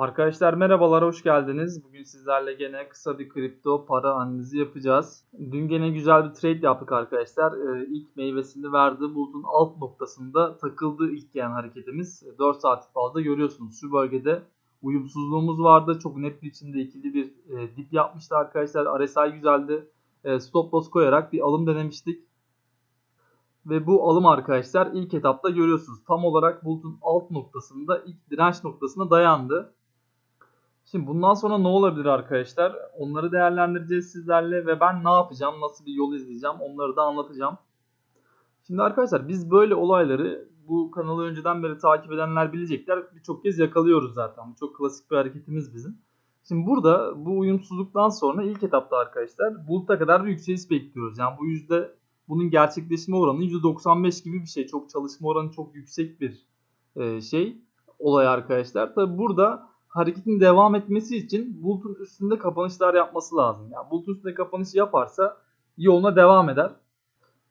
Arkadaşlar merhabalar, hoş geldiniz. Bugün sizlerle gene kısa bir kripto para analizi yapacağız. Dün gene güzel bir trade yaptık arkadaşlar. Ee, ilk meyvesini verdi. Bulutun alt noktasında takıldı ilk gelen hareketimiz. 4 saat fazla görüyorsunuz. Şu bölgede uyumsuzluğumuz vardı. Çok net bir biçimde ikili bir e, dip yapmıştı arkadaşlar. RSI güzeldi. E, stop loss koyarak bir alım denemiştik. Ve bu alım arkadaşlar ilk etapta görüyorsunuz. Tam olarak bulutun alt noktasında ilk direnç noktasına dayandı. Şimdi bundan sonra ne olabilir arkadaşlar? Onları değerlendireceğiz sizlerle ve ben ne yapacağım, nasıl bir yol izleyeceğim onları da anlatacağım. Şimdi arkadaşlar biz böyle olayları bu kanalı önceden beri takip edenler bilecekler. Birçok kez yakalıyoruz zaten. Bu çok klasik bir hareketimiz bizim. Şimdi burada bu uyumsuzluktan sonra ilk etapta arkadaşlar buluta kadar bir yükseliş bekliyoruz. Yani bu yüzde bunun gerçekleşme oranı %95 gibi bir şey. Çok çalışma oranı çok yüksek bir e, şey olay arkadaşlar. Tabi burada hareketin devam etmesi için bulutun üstünde kapanışlar yapması lazım. Yani bulutun üstünde kapanış yaparsa yoluna devam eder.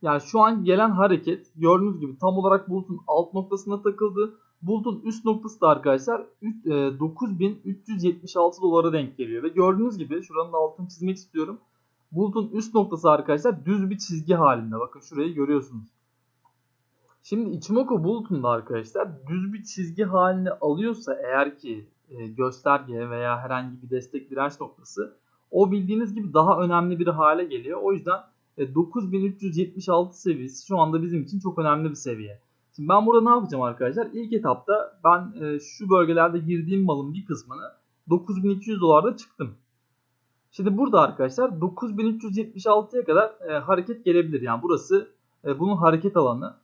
Yani şu an gelen hareket gördüğünüz gibi tam olarak bulutun alt noktasına takıldı. Bulutun üst noktası da arkadaşlar 9376 dolara denk geliyor. Ve gördüğünüz gibi şuranın altını çizmek istiyorum. Bulutun üst noktası arkadaşlar düz bir çizgi halinde. Bakın şurayı görüyorsunuz. Şimdi Ichimoku bulutunda arkadaşlar düz bir çizgi haline alıyorsa eğer ki e, gösterge veya herhangi bir destek direnç noktası o bildiğiniz gibi daha önemli bir hale geliyor. O yüzden 9376 e, seviyesi şu anda bizim için çok önemli bir seviye. Şimdi ben burada ne yapacağım arkadaşlar? İlk etapta ben e, şu bölgelerde girdiğim malın bir kısmını 9200 dolarda çıktım. Şimdi burada arkadaşlar 9376'ya kadar hareket gelebilir. Yani burası bunun hareket alanı.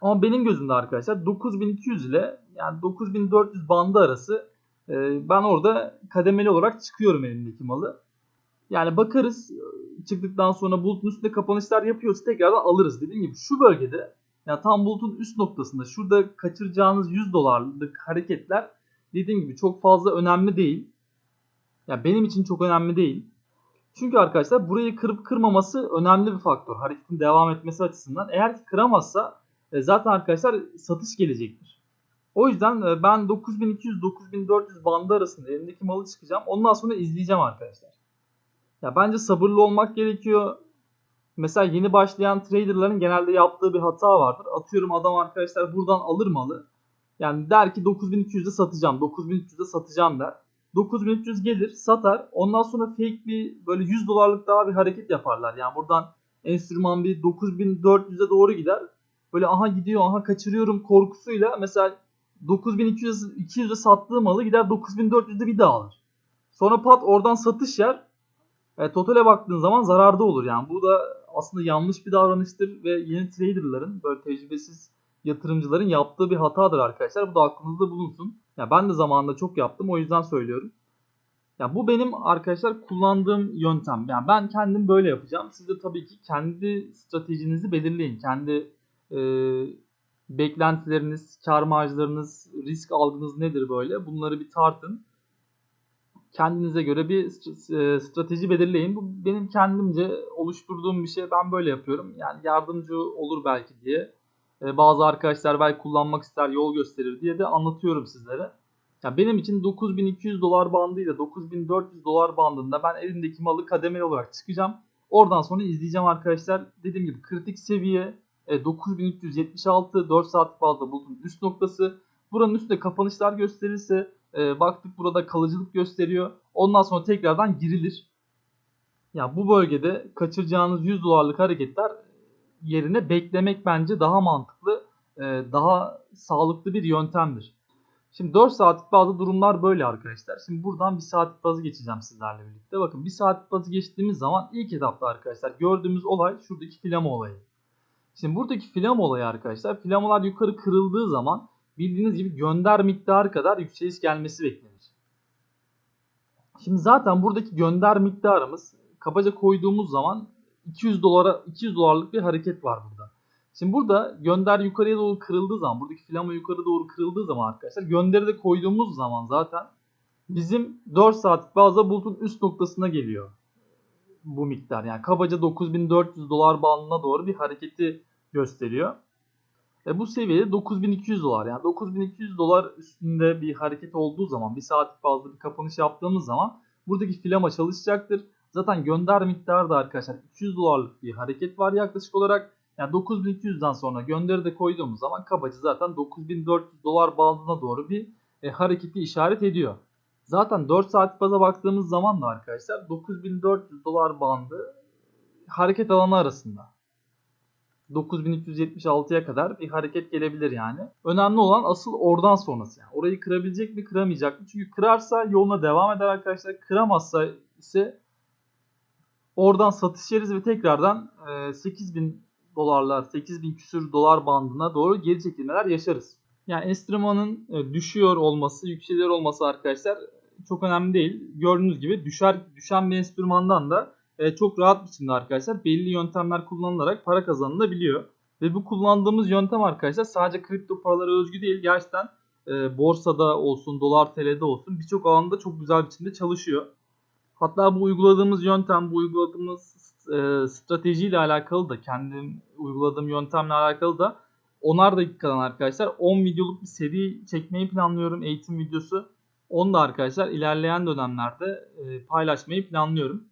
Ama benim gözümde arkadaşlar 9200 ile yani 9400 bandı arası ben orada kademeli olarak çıkıyorum elimdeki malı. Yani bakarız çıktıktan sonra bulutun üstünde kapanışlar yapıyorsa tekrardan alırız. Dediğim gibi şu bölgede yani tam bulutun üst noktasında şurada kaçıracağınız 100 dolarlık hareketler dediğim gibi çok fazla önemli değil. Yani benim için çok önemli değil. Çünkü arkadaşlar burayı kırıp kırmaması önemli bir faktör. Hareketin devam etmesi açısından. Eğer ki kıramazsa e, zaten arkadaşlar satış gelecektir. O yüzden e, ben 9200-9400 bandı arasında elimdeki malı çıkacağım. Ondan sonra izleyeceğim arkadaşlar. Ya bence sabırlı olmak gerekiyor. Mesela yeni başlayan traderların genelde yaptığı bir hata vardır. Atıyorum adam arkadaşlar buradan alır malı. Yani der ki 9200'de satacağım, 9300'de satacağım der. 9300 gelir, satar. Ondan sonra fake bir böyle 100 dolarlık daha bir hareket yaparlar. Yani buradan enstrüman bir 9400'e doğru gider böyle aha gidiyor aha kaçırıyorum korkusuyla mesela 9200 200'e sattığı malı gider 9400'de bir daha alır. Sonra pat oradan satış yer. E, totale baktığın zaman zararda olur yani. Bu da aslında yanlış bir davranıştır ve yeni traderların böyle tecrübesiz yatırımcıların yaptığı bir hatadır arkadaşlar. Bu da aklınızda bulunsun. Ya ben de zamanında çok yaptım o yüzden söylüyorum. Ya bu benim arkadaşlar kullandığım yöntem. Yani ben kendim böyle yapacağım. Siz de tabii ki kendi stratejinizi belirleyin. Kendi e, beklentileriniz, kar marjlarınız, risk algınız nedir böyle? Bunları bir tartın. Kendinize göre bir e, strateji belirleyin. Bu benim kendimce oluşturduğum bir şey. Ben böyle yapıyorum. Yani yardımcı olur belki diye. E, bazı arkadaşlar belki kullanmak ister, yol gösterir diye de anlatıyorum sizlere. Ya benim için 9200 dolar bandıyla 9400 dolar bandında ben elimdeki malı kademeli olarak çıkacağım. Oradan sonra izleyeceğim arkadaşlar. Dediğim gibi kritik seviye e, 9376 4 saat fazla bulutun üst noktası. Buranın üstünde kapanışlar gösterirse e, baktık burada kalıcılık gösteriyor. Ondan sonra tekrardan girilir. Ya bu bölgede kaçıracağınız 100 dolarlık hareketler yerine beklemek bence daha mantıklı, e, daha sağlıklı bir yöntemdir. Şimdi 4 saatlik bazı durumlar böyle arkadaşlar. Şimdi buradan 1 saatlik bazı geçeceğim sizlerle birlikte. Bakın 1 saatlik bazı geçtiğimiz zaman ilk etapta arkadaşlar gördüğümüz olay şuradaki filama olayı. Şimdi buradaki filam olayı arkadaşlar filamolar yukarı kırıldığı zaman bildiğiniz gibi gönder miktarı kadar yükseliş gelmesi beklenir. Şimdi zaten buradaki gönder miktarımız kabaca koyduğumuz zaman 200 dolara 200 dolarlık bir hareket var burada. Şimdi burada gönder yukarıya doğru kırıldığı zaman buradaki filama yukarı doğru kırıldığı zaman arkadaşlar gönderi de koyduğumuz zaman zaten bizim 4 saatlik bazda bulutun üst noktasına geliyor bu miktar. Yani kabaca 9400 dolar bandına doğru bir hareketi gösteriyor. E, bu seviyede 9200 dolar yani 9200 dolar üstünde bir hareket olduğu zaman bir saatlik bazlı bir kapanış yaptığımız zaman buradaki filama çalışacaktır. Zaten gönder miktarı da arkadaşlar 200 dolarlık bir hareket var yaklaşık olarak. Yani 9200'den sonra gönderi de koyduğumuz zaman kabaca zaten 9400 dolar bandına doğru bir e, hareketi işaret ediyor. Zaten 4 saat baza baktığımız zaman da arkadaşlar 9400 dolar bandı hareket alanı arasında. 9376'ya kadar bir hareket gelebilir yani. Önemli olan asıl oradan sonrası yani. Orayı kırabilecek mi kıramayacak mı? Çünkü kırarsa yoluna devam eder arkadaşlar. Kıramazsa ise oradan satış yeriz ve tekrardan e, 8000 dolarlar 8000 küsür dolar bandına doğru geri çekilmeler yaşarız. Yani enstrümanın e, düşüyor olması, yükseliyor olması arkadaşlar çok önemli değil. Gördüğünüz gibi düşer düşen bir enstrümandan da e, çok rahat biçimde arkadaşlar belli yöntemler kullanılarak para kazanılabiliyor. Ve bu kullandığımız yöntem arkadaşlar sadece kripto paralara özgü değil. Gerçekten e, borsada olsun, dolar TL'de olsun birçok alanda çok güzel biçimde çalışıyor. Hatta bu uyguladığımız yöntem, bu uyguladığımız e, stratejiyle alakalı da kendim uyguladığım yöntemle alakalı da onar dakikadan arkadaşlar 10 videoluk bir seri çekmeyi planlıyorum eğitim videosu. Onu da arkadaşlar ilerleyen dönemlerde e, paylaşmayı planlıyorum.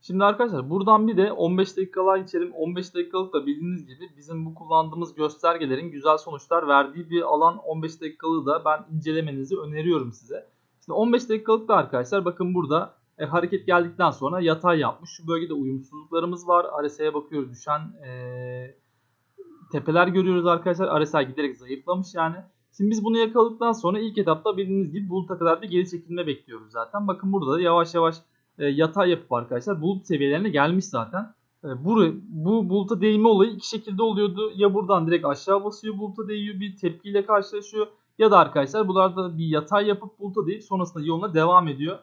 Şimdi arkadaşlar buradan bir de 15 dakikalığa geçelim. 15 dakikalık da bildiğiniz gibi bizim bu kullandığımız göstergelerin güzel sonuçlar verdiği bir alan 15 dakikalığı da ben incelemenizi öneriyorum size. Şimdi 15 dakikalık da arkadaşlar bakın burada e, hareket geldikten sonra yatay yapmış. Şu bölgede uyumsuzluklarımız var. RSI'ye bakıyoruz düşen e, tepeler görüyoruz arkadaşlar. RSI giderek zayıflamış yani. Şimdi biz bunu yakaladıktan sonra ilk etapta bildiğiniz gibi buluta kadar bir geri çekilme bekliyoruz zaten. Bakın burada da yavaş yavaş e, yatay yapıp arkadaşlar bulut seviyelerine gelmiş zaten. E, bu, bu buluta değme olayı iki şekilde oluyordu. Ya buradan direkt aşağı basıyor buluta değiyor bir tepkiyle karşılaşıyor. Ya da arkadaşlar bunlarda bir yatay yapıp buluta değip sonrasında yoluna devam ediyor.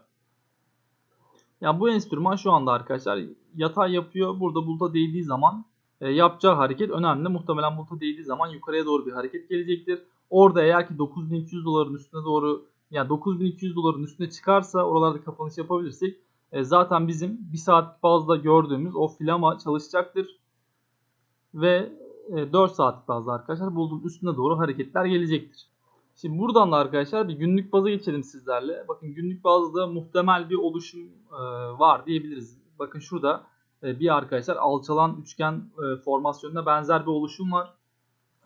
Yani bu enstrüman şu anda arkadaşlar yatay yapıyor. Burada buluta değdiği zaman yapacağı hareket önemli. Muhtemelen buluta değdiği zaman yukarıya doğru bir hareket gelecektir. Orada eğer ki 9200 doların üstüne doğru yani 9200 doların üstüne çıkarsa oralarda kapanış yapabilirsek e, zaten bizim bir saat bazda gördüğümüz o filama çalışacaktır. Ve e, 4 saat bazda arkadaşlar bulduğum üstüne doğru hareketler gelecektir. Şimdi buradan da arkadaşlar bir günlük baza geçelim sizlerle. Bakın günlük bazda muhtemel bir oluşum e, var diyebiliriz. Bakın şurada e, bir arkadaşlar alçalan üçgen e, formasyonuna benzer bir oluşum var.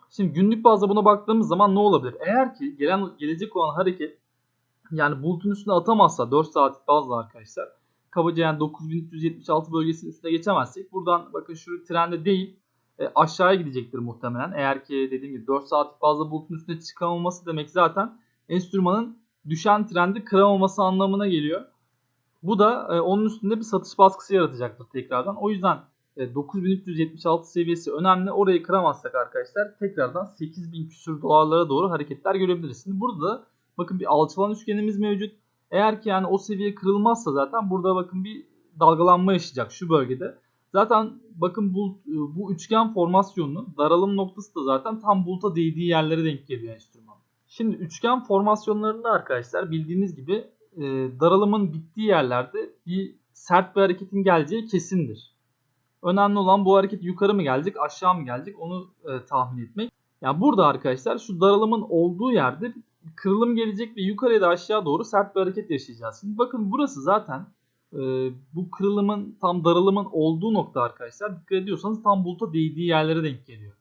Şimdi günlük bazda buna baktığımız zaman ne olabilir? Eğer ki gelen gelecek olan hareket yani bulutun üstüne atamazsa 4 saat bazda arkadaşlar kabaca yani 9376 bölgesinin üstüne geçemezsek buradan bakın şu trende değil e, aşağıya gidecektir muhtemelen. Eğer ki dediğim gibi 4 saat fazla bulutun üstüne çıkamaması demek zaten enstrümanın düşen trendi kıramaması anlamına geliyor. Bu da e, onun üstünde bir satış baskısı yaratacaktır tekrardan. O yüzden e, 9376 seviyesi önemli. Orayı kıramazsak arkadaşlar tekrardan 8000 küsür dolarlara doğru hareketler görebiliriz. Şimdi burada da bakın bir alçalan üçgenimiz mevcut. Eğer ki yani o seviye kırılmazsa zaten burada bakın bir dalgalanma yaşayacak şu bölgede. Zaten bakın bu, bu üçgen formasyonunun daralım noktası da zaten tam buluta değdiği yerlere denk geliyor enstrüman. Şimdi üçgen formasyonlarında arkadaşlar bildiğiniz gibi e, daralımın bittiği yerlerde bir sert bir hareketin geleceği kesindir. Önemli olan bu hareket yukarı mı gelecek aşağı mı gelecek onu e, tahmin etmek. Yani burada arkadaşlar şu daralımın olduğu yerde kırılım gelecek ve yukarıya da aşağı doğru sert bir hareket yaşayacağız. Şimdi bakın burası zaten e, bu kırılımın tam daralımın olduğu nokta arkadaşlar. Dikkat ediyorsanız tam buluta değdiği yerlere denk geliyor.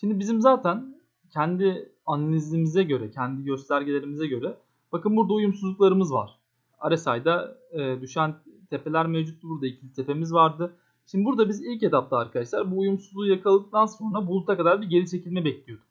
Şimdi bizim zaten kendi analizimize göre, kendi göstergelerimize göre bakın burada uyumsuzluklarımız var. RSI'da e, düşen tepeler mevcuttu. Burada ikili tepemiz vardı. Şimdi burada biz ilk etapta arkadaşlar bu uyumsuzluğu yakaladıktan sonra buluta kadar bir geri çekilme bekliyorduk.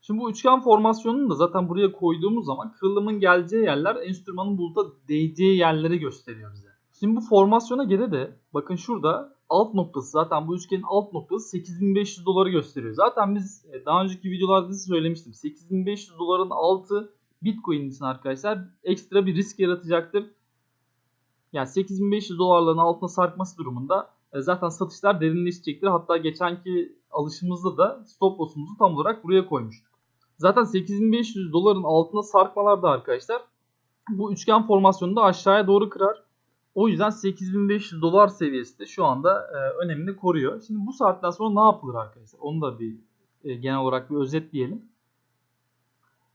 Şimdi bu üçgen formasyonunu da zaten buraya koyduğumuz zaman kırılımın geleceği yerler enstrümanın buluta değeceği yerleri gösteriyor bize. Şimdi bu formasyona göre de bakın şurada alt noktası zaten bu üçgenin alt noktası 8500 doları gösteriyor. Zaten biz e, daha önceki videolarda size söylemiştim. 8500 doların altı Bitcoin için arkadaşlar ekstra bir risk yaratacaktır. Yani 8500 dolarların altına sarkması durumunda e, zaten satışlar derinleşecektir. Hatta geçenki alışımızda da stop loss'umuzu tam olarak buraya koymuştuk. Zaten 8500 doların altına sarkmalar da arkadaşlar bu üçgen formasyonunu da aşağıya doğru kırar. O yüzden 8500 dolar seviyesi de şu anda e, önemini koruyor. Şimdi bu saatten sonra ne yapılır arkadaşlar? Onu da bir e, genel olarak bir özetleyelim.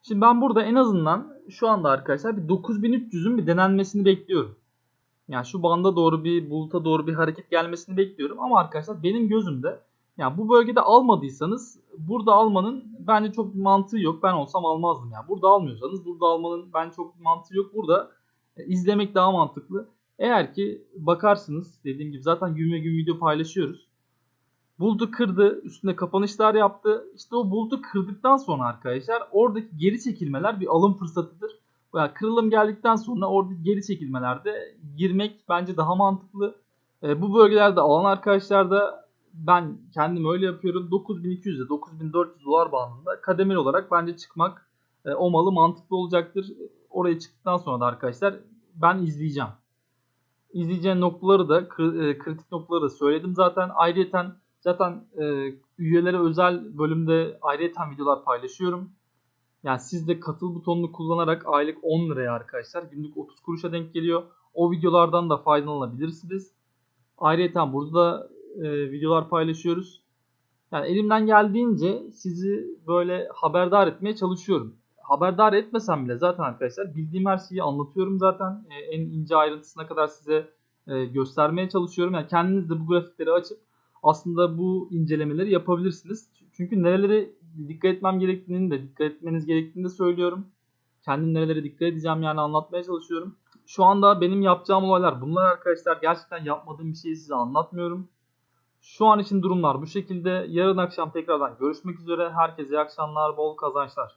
Şimdi ben burada en azından şu anda arkadaşlar bir 9300'ün bir denenmesini bekliyorum. Yani şu banda doğru bir buluta doğru bir hareket gelmesini bekliyorum. Ama arkadaşlar benim gözümde yani bu bölgede almadıysanız burada almanın bence çok bir mantığı yok. Ben olsam almazdım yani. Burada almıyorsanız burada almanın ben çok bir mantığı yok. Burada e, izlemek daha mantıklı. Eğer ki bakarsınız dediğim gibi zaten gün ve gün video paylaşıyoruz. Bulutu kırdı, üstünde kapanışlar yaptı. İşte o bulutu kırdıktan sonra arkadaşlar oradaki geri çekilmeler bir alım fırsatıdır. Yani kırılım geldikten sonra oradaki geri çekilmelerde girmek bence daha mantıklı. E, bu bölgelerde alan arkadaşlar da ben kendim öyle yapıyorum. 9200 ile 9400 dolar bandında kademeli olarak bence çıkmak e, o malı mantıklı olacaktır. Oraya çıktıktan sonra da arkadaşlar ben izleyeceğim. İzleyeceğim noktaları da e, kritik noktaları da söyledim zaten. Ayrıyeten zaten e, üyelere özel bölümde ayrıyeten videolar paylaşıyorum. Yani siz de katıl butonunu kullanarak aylık 10 liraya arkadaşlar günlük 30 kuruşa denk geliyor. O videolardan da faydalanabilirsiniz. Ayrıca burada da e, videolar paylaşıyoruz. Yani elimden geldiğince sizi böyle haberdar etmeye çalışıyorum. Haberdar etmesem bile zaten arkadaşlar bildiğim her şeyi anlatıyorum zaten. E, en ince ayrıntısına kadar size e, göstermeye çalışıyorum. Yani kendiniz de bu grafikleri açıp aslında bu incelemeleri yapabilirsiniz. Çünkü nerelere dikkat etmem gerektiğini de dikkat etmeniz gerektiğini de söylüyorum. Kendim nerelere dikkat edeceğim yani anlatmaya çalışıyorum. Şu anda benim yapacağım olaylar bunlar arkadaşlar. Gerçekten yapmadığım bir şeyi size anlatmıyorum. Şu an için durumlar bu şekilde. Yarın akşam tekrardan görüşmek üzere. Herkese iyi akşamlar, bol kazançlar.